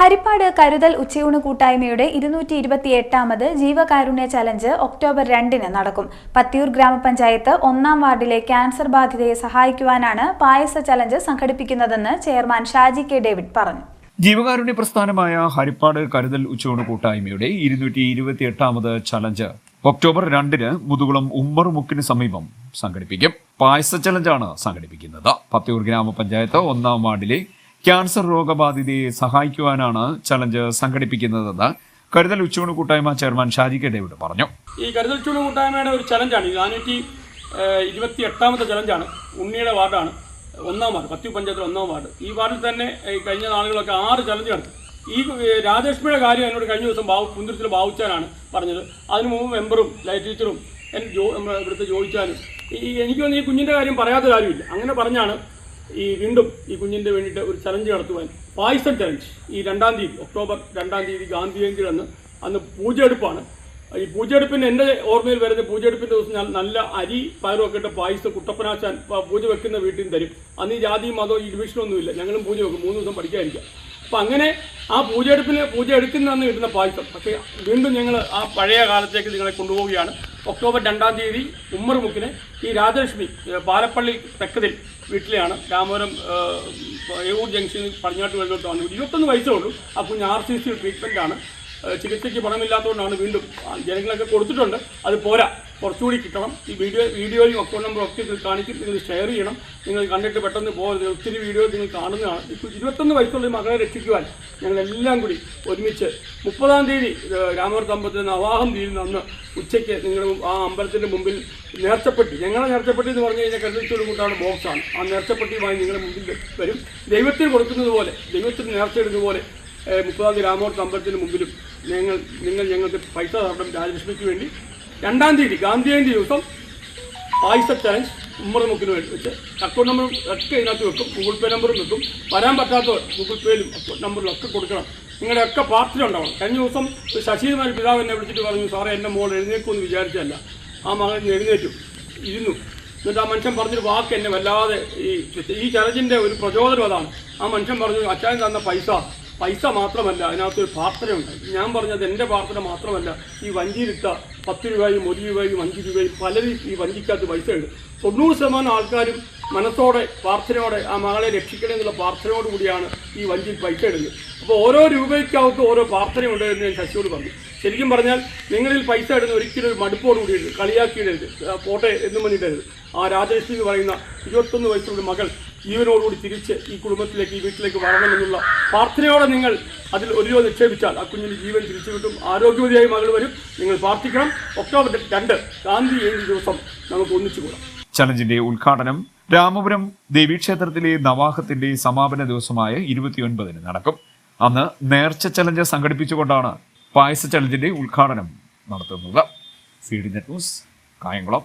ഹരിപ്പാട് കരുതൽ ഉച്ചയൂണ് കൂട്ടായ്മയുടെ ഇരുന്നൂറ്റി ഇരുപത്തി എട്ടാമത് ജീവകാരുണ്യ ചലഞ്ച് ഒക്ടോബർ രണ്ടിന് നടക്കും. പത്തിയൂർ ഗ്രാമപഞ്ചായത്ത് ഒന്നാം വാർഡിലെ ക്യാൻസർ ബാധിതയെ സഹായിക്കുവാനാണ് പായസ ചലഞ്ച് സംഘടിപ്പിക്കുന്നതെന്ന് ചെയർമാൻ ഷാജി കെ ഡേവിഡ് പറഞ്ഞു. ജീവകാരുണ്യ പ്രസ്ഥാനമായ ഹരിപ്പാട് കരുതൽ ഉച്ചയൂണ് കൂട്ടായ്മയുടെ ഇരുന്നൂറ്റി ഇരുപത്തി എട്ടാമത് ചലഞ്ച് ഒക്ടോബർ രണ്ടിന് മുതുകുളം ഉമ്മർ മുക്കിന് സമീപം സംഘടിപ്പിക്കും. പായസ ചലഞ്ചാണ് സംഘടിപ്പിക്കുന്നത്. പത്തിയൂർ ഗ്രാമപഞ്ചായത്ത് ഒന്നാം വാർഡിലെ ക്യാൻസർ രോഗബാധിതയെ സഹായിക്കുവാനാണ് ചലഞ്ച് സംഘടിപ്പിക്കുന്നതെന്ന് കരുതൽ ഉച്ചയൂണ് കൂട്ടായ്മ ചെയർമാൻ ഷാജി കെ ഡേവിഡ് പറഞ്ഞു. ഈ കരുതൽ ഉച്ചകോണി കൂട്ടായ്മയുടെ ഒരു ചലഞ്ചാണ്. ഇത് നാനൂറ്റി ഇരുപത്തി എട്ടാമത്തെ ചലഞ്ചാണ്. ഉണ്ണിയുടെ വാർഡാണ്. ഒന്നാം വാർഡ് പത്തി പഞ്ചായത്തിൽ ഒന്നാം വാർഡ്. ഈ വാർഡിൽ തന്നെ കഴിഞ്ഞ നാളുകളൊക്കെ ആറ് ചലഞ്ച് നടത്തി. ഈ രാജലക്ഷ്മിയുടെ കാര്യം എന്നോട് കഴിഞ്ഞ ദിവസം ബാബു കുന്തിരത്തിൽ ബാബുച്ചാനാണ് പറഞ്ഞത്. അതിനു മുമ്പ് മെമ്പറും ലൈറ്റ് ടീച്ചറും എന്റെ ജോ ഇവിടുത്തെ ചോദിച്ചാലും ഈ എനിക്ക് തോന്നുന്നു ഈ കുഞ്ഞിന്റെ കാര്യം പറയാത്ത കാര്യമില്ല. അങ്ങനെ പറഞ്ഞാണ് ഈ വീണ്ടും ഈ കുഞ്ഞിന്റെ വേണ്ടിയിട്ട് ഒരു ചലഞ്ച് നടത്തുവാൻ പായസം ചലഞ്ച് ഈ രണ്ടാം തീയതി ഒക്ടോബർ രണ്ടാം തീയതി ഗാന്ധി ജയന്തി അന്ന് അന്ന് പൂജയെടുപ്പാണ്. ഈ പൂജയെടുപ്പിന് എന്റെ ഓർമ്മയിൽ വരുന്ന പൂജയെടുപ്പിന്റെ ദിവസം ഞാൻ നല്ല അരി പയറും ഒക്കെ ഇട്ട് പായസം കുട്ടപ്പനാച്ചാൻ പൂജ വെക്കുന്ന വീട്ടിൽ നിന്ന് തരും. അന്ന് ഈ ജാതി മതവും ഈ ഡിവിഷനൊന്നുമില്ല ഞങ്ങളും പൂജ വെക്കും. മൂന്ന് ദിവസം പഠിക്കാതിരിക്കാം അപ്പം അങ്ങനെ ആ പൂജ പൂജയെടുപ്പിന് പൂജ എടുക്കുന്നതെന്ന് കിട്ടുന്ന പായസം പക്ഷേ വീണ്ടും ഞങ്ങൾ ആ പഴയ കാലത്തേക്ക് നിങ്ങളെ കൊണ്ടുപോവുകയാണ് ഒക്ടോബർ രണ്ടാം തീയതി ഉമ്മർ മുക്കിന് ഈ രാജലക്ഷ്മി പാലപ്പള്ളി തെക്കതിൽ വീട്ടിലെയാണ് രാമപുരം ഏവൂർ ജംഗ്ഷനിൽ പടിഞ്ഞാട്ട് വെള്ളോട്ട് വന്നു ഇരുപത്തൊന്ന് വയസ്സേ ഉള്ളൂ ആ കുഞ്ഞ് ആർ സി സി ട്രീറ്റ്മെന്റാണ് ചികിത്സയ്ക്ക് പണമില്ലാത്തതുകൊണ്ടാണ് വീണ്ടും ജനങ്ങളൊക്കെ കൊടുത്തിട്ടുണ്ട്. അത് പോരാ. കുറച്ചുകൂടി കിട്ടണം. ഈ വീഡിയോ വീഡിയോയും അക്കൗണ്ട് നമ്പറും ഒക്കെ ഇതിൽ കാണിക്കും. നിങ്ങൾ ഷെയർ ചെയ്യണം. നിങ്ങൾ കണ്ടിട്ട് പെട്ടെന്ന് പോകരുത്. ഒത്തിരി വീഡിയോ നിങ്ങൾ കാണുന്നതാണ്. ഇപ്പോൾ ഇരുപത്തൊന്ന് വയസ്സുള്ള മകളെ രക്ഷിക്കുവാൻ ഞങ്ങളെല്ലാം കൂടി ഒരുമിച്ച് മുപ്പതാം തീയതി രാമവർത്ത് അമ്പലത്തിൽ നവാഹം തീരുന്ന അന്ന് ഉച്ചയ്ക്ക് നിങ്ങൾ ആ അമ്പലത്തിന്റെ മുമ്പിൽ നേർച്ചപ്പെട്ടി ഞങ്ങളെ നേർച്ചപ്പെട്ടി എന്ന് പറഞ്ഞു കഴിഞ്ഞാൽ കരുതച്ചോട് കൂട്ടാണ് ബോക്സാണ് ആ നേർച്ചപ്പെട്ടിയുമായി നിങ്ങളുടെ മുമ്പിൽ വരും. ദൈവത്തിന് കൊടുക്കുന്നത് പോലെ ദൈവത്തിന് നേർച്ചയിടുന്നത് പോലെ ഏഹ് മുപ്പതാം തീയതി രാമോർത്ത് അമ്പലത്തിന് മുമ്പിലും ഞങ്ങൾ നിങ്ങൾ ഞങ്ങൾക്ക് പൈസ തരണം രാജലക്ഷ്മിക്ക് വേണ്ടി. രണ്ടാം തീയതി ഗാന്ധി ജയന്തി ദിവസം പായസ ചാൻസ് ഉമ്മറമുക്കിന് വേണ്ടി വെച്ച് അക്കൗണ്ട് നമ്പർ ഒക്കെ ഇതിനകത്ത് വെക്കും ഗൂഗിൾ പേ നമ്പറും വെക്കും. വരാൻ പറ്റാത്തവർ ഗൂഗിൾ പേയിലും അക്കൗണ്ട് നമ്പറിലും ഒക്കെ കൊടുക്കണം. നിങ്ങളുടെ ഒക്കെ പ്രാർത്ഥന ഉണ്ടാവണം. കഴിഞ്ഞ ദിവസം ശശികുമാർ പിതാവ് എന്നെ വിളിച്ചിട്ട് പറഞ്ഞു സാറേ എന്റെ മോൾ എഴുന്നേക്കുമെന്ന് വിചാരിച്ചല്ല ആ മകൻ എഴുന്നേറ്റു ഇരുന്നു. എന്നിട്ട് ആ മനുഷ്യൻ പറഞ്ഞൊരു വാക്ക് എന്നെ വല്ലാതെ ഈ ഈ ചലഞ്ചിന്റെ ഒരു പ്രചോദനം അതാണ്. ആ മനുഷ്യൻ പറഞ്ഞു അച്ഛൻ തന്ന പൈസ പൈസ മാത്രമല്ല അതിനകത്ത് ഒരു പ്രാർത്ഥനയുണ്ട്. ഞാൻ പറഞ്ഞത് എന്റെ പ്രാർത്ഥന മാത്രമല്ല ഈ വഞ്ചിയിലിട്ട പത്ത് രൂപയും ഒരു രൂപയും അഞ്ച് രൂപയും പലരും ഈ വഞ്ചിക്കകത്ത് പൈസ ഇടും തൊണ്ണൂറ് ശതമാനം ആൾക്കാരും മനസ്സോടെ പ്രാർത്ഥനയോടെ ആ മകളെ രക്ഷിക്കണേ എന്നുള്ള പ്രാർത്ഥനയോടുകൂടിയാണ് ഈ വഞ്ചിയിൽ പൈസ ഇടുന്നത്. അപ്പോൾ ഓരോ രൂപയ്ക്കകത്ത് ഓരോ പ്രാർത്ഥനയുണ്ട് എന്ന് ഞാൻ ശശിയോട് പറഞ്ഞു. ശരിക്കും പറഞ്ഞാൽ നിങ്ങളിൽ പൈസ ഇടുന്ന ഒരിക്കലും ഒരു മടുപ്പോട് കൂടിയിട്ട് കളിയാക്കിയിടരുത്. ആ, പോട്ടെ എന്നും പറഞ്ഞിട്ടരുത് ആ എന്ന് പറയുന്ന ഇരുപത്തൊന്ന് വയസ്സുള്ള മകൾ ജീവനോടുകൂടി തിരിച്ച് ഈ കുടുംബത്തിലേക്ക് ഈ വീട്ടിലേക്ക് വരണമെന്നുള്ള പ്രാർത്ഥനയോടെ നിങ്ങൾ അതിൽ ഒരു രൂപ നിക്ഷേപിച്ചാൽ ആ കുഞ്ഞിന് ജീവൻ തിരിച്ചു കിട്ടും. ആരോഗ്യവതിയായി മകൾ വരും. നിങ്ങൾ പ്രാർത്ഥിക്കണം. ഒക്ടോബർ രണ്ട് ഗാന്ധി ഏഴ് ദിവസം നമുക്ക് ഒന്നിച്ചു കൂടാം. ചലഞ്ചിന്റെ ഉദ്ഘാടനം രാമപുരം ദേവീക്ഷേത്രത്തിലെ നവാഹത്തിന്റെ സമാപന ദിവസമായ ഇരുപത്തിയൊൻപതിന് നടക്കും. അന്ന് നേർച്ച ചലഞ്ച് സംഘടിപ്പിച്ചുകൊണ്ടാണ് പായസ ചലഞ്ചിന്റെ ഉദ്ഘാടനം നടത്തുന്നത്. C D news Kayamkulam.